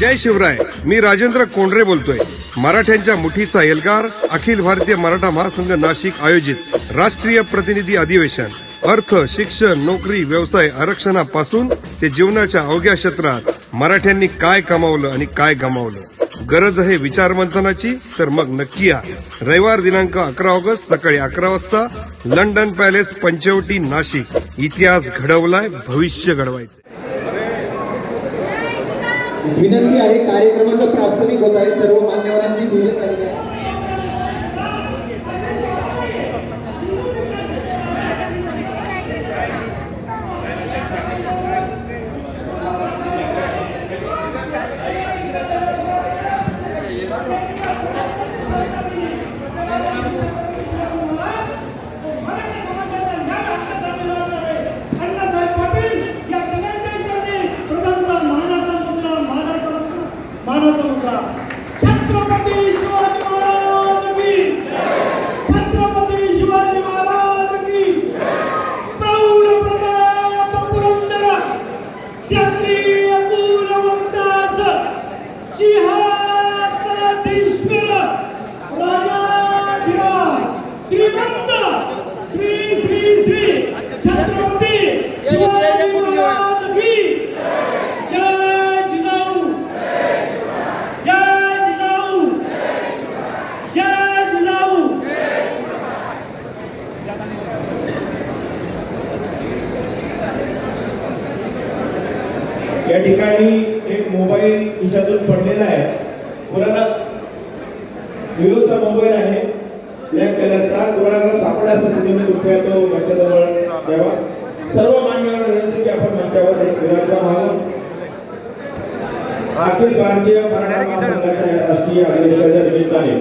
जय शिवराय. मी राजेंद्र कोंडरे बोलतोय. मराठ्यांच्या मुठीचा एल्गार अखिल भारतीय मराठा महासंघ नाशिक आयोजित राष्ट्रीय प्रतिनिधी अधिवेशन. अर्थ शिक्षण नोकरी व्यवसाय आरक्षणापासून ते जीवनाच्या अवघ्या क्षेत्रात मराठ्यांनी काय कमावलं आणि काय गमावलं? गरज आहे विचार मंथनाची तर मग नक्की या. रविवार दिनांक अकरा ऑगस्ट सकाळी अकरा वाजता लंडन पॅलेस पंचवटी नाशिक. इतिहास घडवलाय भविष्य घडवायचं विनंती आहे कार्यक्रमाचा प्रास्ताविक होत आहे. सर्व मान्यवरांची पूजा झालेली आहे अण्णासाहेब पाटील या प्रधानच्या चरणी प्रधानचा मानाचा मुजरा मानाचा मुजरा मानाचा मुजरा छत्रपती शिवाजी महाराज की छत्रपती शिवाजी महाराज की प्रौढ प्रताप पुरंदर क्षत्रिय कुलवंतास सिंहासनाधीश्वर राजाधिराज श्रीमंत श्री श्री श्री छत्रपती शिवाजी महाराज की जय जिजाऊ जय जिजाऊ जय जिजाऊ या ठिकाणी एक मोबाईल खिशातून पडलेला आहे. कोणाला विरोधचा मोबाईल आहे. ब्लॅक कलरचा कोणाला सापडा असेल तर तुम्ही कृपया तो मंचाजवळ द्यावा सर्व मान्यवर विनंती की आपण मंचावर विराजमान व्हावं अखिल भारतीय मराठा महासंघाच्या राष्ट्रीय अधिवेशनाच्या निमित्ताने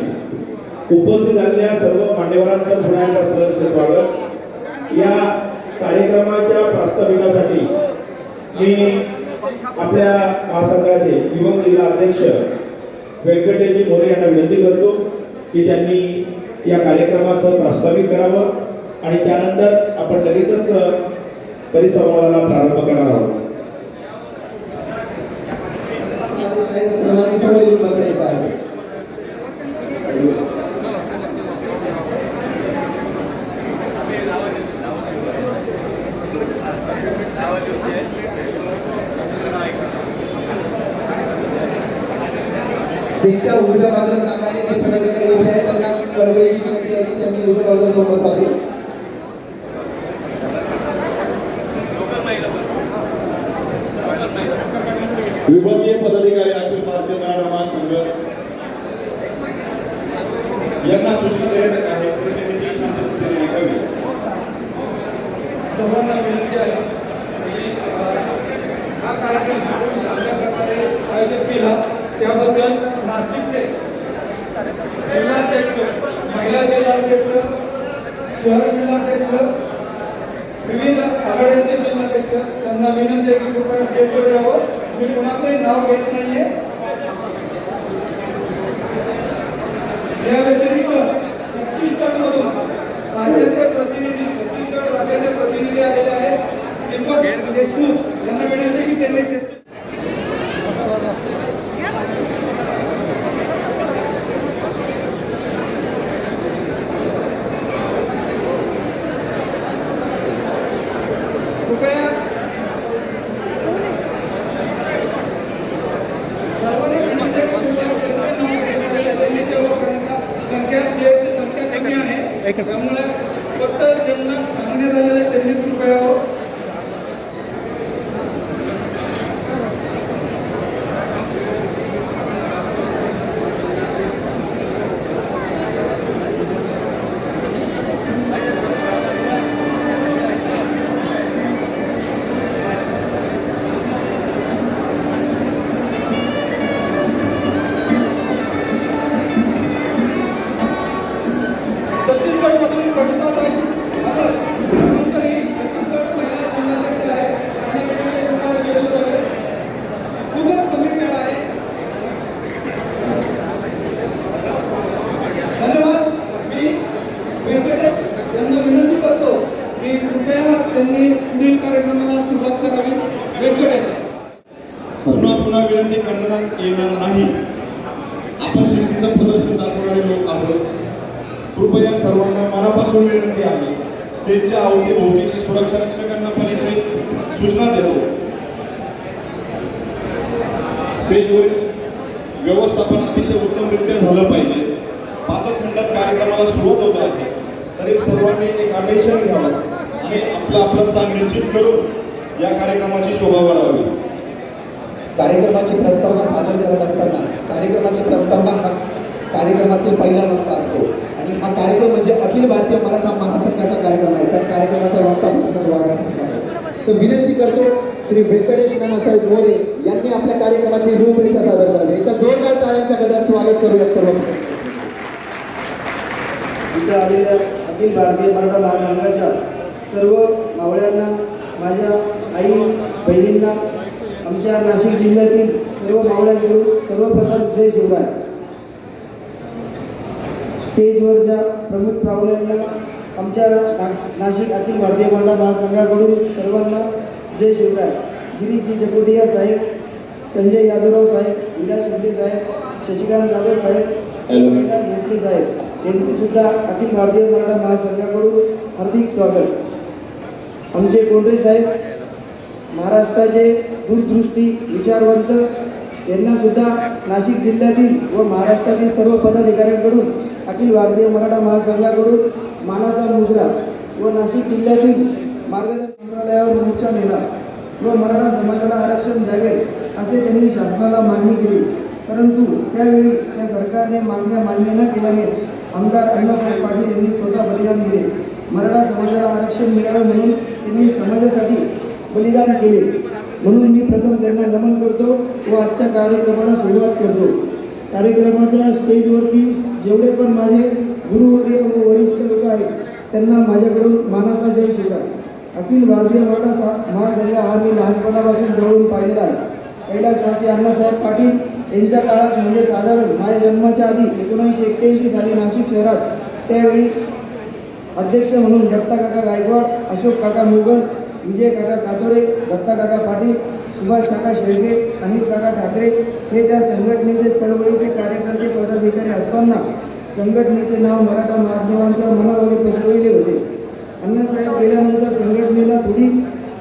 उपस्थित झालेल्या सर्व मान्यवरांचं पुन्हा एकदा सहर्ष स्वागत. या कार्यक्रमाच्या प्रास्ताविकासाठी मी आपल्या महासंघाचे युवक जिल्हा अध्यक्ष व्यंकटेजी मोरे यांना विनंती करतो की त्यांनी या कार्यक्रमाचं प्रास्ताविक करावं आणि त्यानंतर आपण लगेचच परिसंवादाला प्रारंभ करणार आहोत आदेश आहे तर सर्वांनी समोर येऊन बसायचं आहे स्टेजच्या उजव्या बाजूला सांगायचे जे पदाधिकारी उभे आहेत त्यांना कळवळीची विनंती आहे की त्यांनी उजव्या बाजूला जाऊन बसावे. विभागीय पदाधिकारी अखिल भारतीय मराठा महासंघ. यांना सूचना देण्यात येत आहे. प्रतिनिधी शांततेने ऐकावी सर्वांना विनंती आहे की अ, हा कार्यक्रम चांगल्या प्रकारे आयोजित केला त्याबद्दल नाशिकचे जिल्हाध्यक्ष महिला जिल्हाध्यक्ष शहर जिल्हाध्यक्ष विविध आघाड्यांचे जिल्हाध्यक्ष त्यांना विनंती आहे की कृपया स्टेजवर यावं. मी कुणाचंही नाव घेत नाहीये. छत्तीसगडमधून कविता ताई अगर छत्तीसगड महिला जिल्हाध्यक्ष आहे. त्यांना विनंती आहे कृपया स्टेजवर खूपच कमी वेळ आहे. धन्यवाद. मी व्यंकटेश यांना विनंती करतो की कृपया त्यांनी पुढील कार्यक्रमाला सुरुवात करावी. व्यंकटेश. पुन्हा पुन्हा विनंती करण्यात येणार नाही. आपण शिस्तीचं प्रदर्शन दाखवणारे लोक आहोत. कृपया सर्वांना मनापासून विनंती आहे. स्टेजच्या अवतीभोवतीची सुरक्षा रक्षकांना पण इथे सूचना देतो. स्टेजवरील व्यवस्थापन अतिशय उत्तमरित्या झालं पाहिजे. पाचच मिनिटात कार्यक्रमाला सुरुवात होत आहे. तरी सर्वांनी एक अटेन्शन घ्यावं आणि आपलं आपलं स्थान निश्चित करून या कार्यक्रमाची शोभा वाढावी. कार्यक्रमाची प्रस्तावना सादर करत असताना कार्यक्रमाची प्रस्तावना हा कार्यक्रमातील पहिला वक्ता असतो. आणि हा कार्यक्रम म्हणजे अखिल भारतीय मराठा महासंघाचा कार्यक्रम आहे. त्या कार्यक्रमाचा वक्ता पण आहे. तर विनंती करतो श्री व्यंकटेश नानासाहेब मोरे यांनी आपल्या कार्यक्रमाची रूपरेषा सादर करावी. एकदा जोरदार टाळ्यांच्या गजरात स्वागत करूयात सर्व इथं आलेल्या अखिल भारतीय मराठा महासंघाच्या सर्व मावळ्यांना माझ्या आई बहिणींना आमच्या नाशिक जिल्ह्यातील सर्व मावळ्यांकडून सर्वप्रथम जय शिवराय. स्टेजवरच्या प्रमुख पाहुण्यांना आमच्या नाश- नाशिक अखिल भारतीय मराठा महासंघाकडून सर्वांना जय शिवराय. गिरीजी जकोटिया साहेब संजय यादवराव साहेब विलास शिंदे साहेब शशिकांत जाधव साहेब कैलास भोसले साहेब यांचे सुद्धा अखिल भारतीय मराठा महासंघाकडून हार्दिक स्वागत. आमचे कोंढरे साहेब महाराष्ट्राचे दूरदृष्टी विचारवंत यांना सुद्धा नाशिक जिल्ह्यातील व महाराष्ट्रातील सर्व पदाधिकाऱ्यांकडून अखिल भारतीय मराठा महासंघाकडून मानाचा मुजरा व नाशिक जिल्ह्यातील मार्गदर्शन मंत्रालयावर मोर्चा नेला व मराठा समाजाला आरक्षण द्यावे असे त्यांनी शासनाला मागणी केली. परंतु त्यावेळी त्या सरकारने मागण्या मान्य न केल्याने आमदार अण्णासाहेब पाटील यांनी स्वतः बलिदान दिले. मराठा समाजाला आरक्षण मिळावे म्हणून त्यांनी समाजासाठी बलिदान केले. म्हणून मी प्रथम त्यांना नमन करतो व आजच्या कार्यक्रमाला सुरुवात करतो. कार्यक्रमाच्या स्टेजवरती जेवढे पण माझे गुरुवर्य व वरिष्ठ लोक आहेत त्यांना माझ्याकडून मानाचा जय शिवराय. अखिल भारतीय मराठा सा महासंघ हा मी लहानपणापासून जवळून पाहिलेला आहे. कैलासवासी अण्णासाहेब पाटील यांच्या काळात म्हणजे साधारण माझ्या जन्माच्या आधी एकोणीसशे एक्क्याऐंशी साली नाशिक शहरात त्यावेळी अध्यक्ष म्हणून दत्ता काका गायकवाड अशोक काका मुघल विजय काका कातोरे दत्ता काका पाटील सुभाष काका शेळगे अनिल काका ठाकरे हे त्या संघटनेचे चळवळीचे कार्यकर्ते पदाधिकारी असताना संघटनेचे नाव मराठा माध्यमांच्या मनामध्ये पसरविले होते. अण्णासाहेब गेल्यानंतर संघटनेला थोडी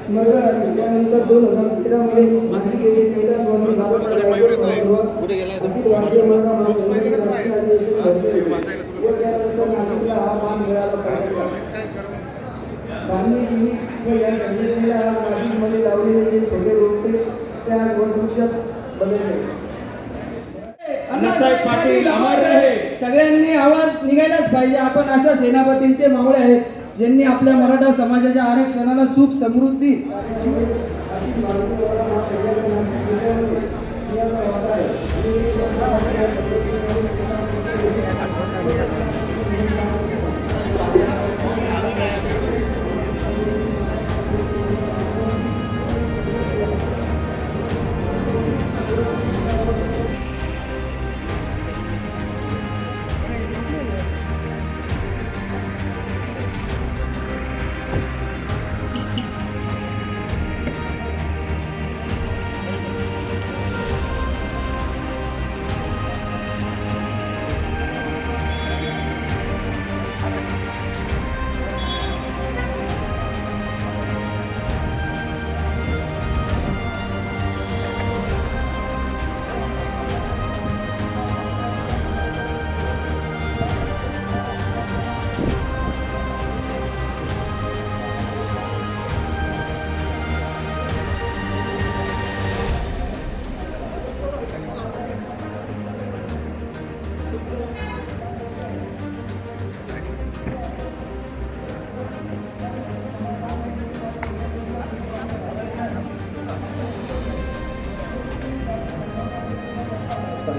मरगळ आली. त्यानंतर दोन हजार तेरामध्ये नाशिक येथे कैलास दादासाहेब व त्यानंतर नाशिकला हा मान मिळाला बांधणी केली व या संघटनेला नाशिकमध्ये लावलेले छोटे बदलले अमर रहे. सगळ्यांनी आवाज निघायलाच पाहिजे. आपण अशा सेनापतींचे मावळे आहेत ज्यांनी आपल्या मराठा समाजाच्या आरक्षणाला सुख समृद्धी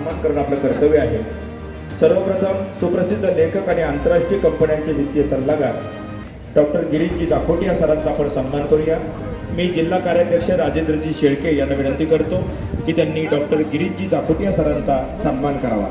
सन्मान करणं आपलं कर्तव्य आहे. सर्वप्रथम सुप्रसिद्ध लेखक आणि आंतरराष्ट्रीय कंपन्यांचे वित्तीय सल्लागार डॉक्टर गिरीशजी दाखोटिया सरांचा आपण सन्मान करूया. मी जिल्हा कार्याध्यक्ष राजेंद्रजी शेळके यांना विनंती करतो की त्यांनी डॉक्टर गिरीशजी दाखोटिया सरांचा सन्मान करावा.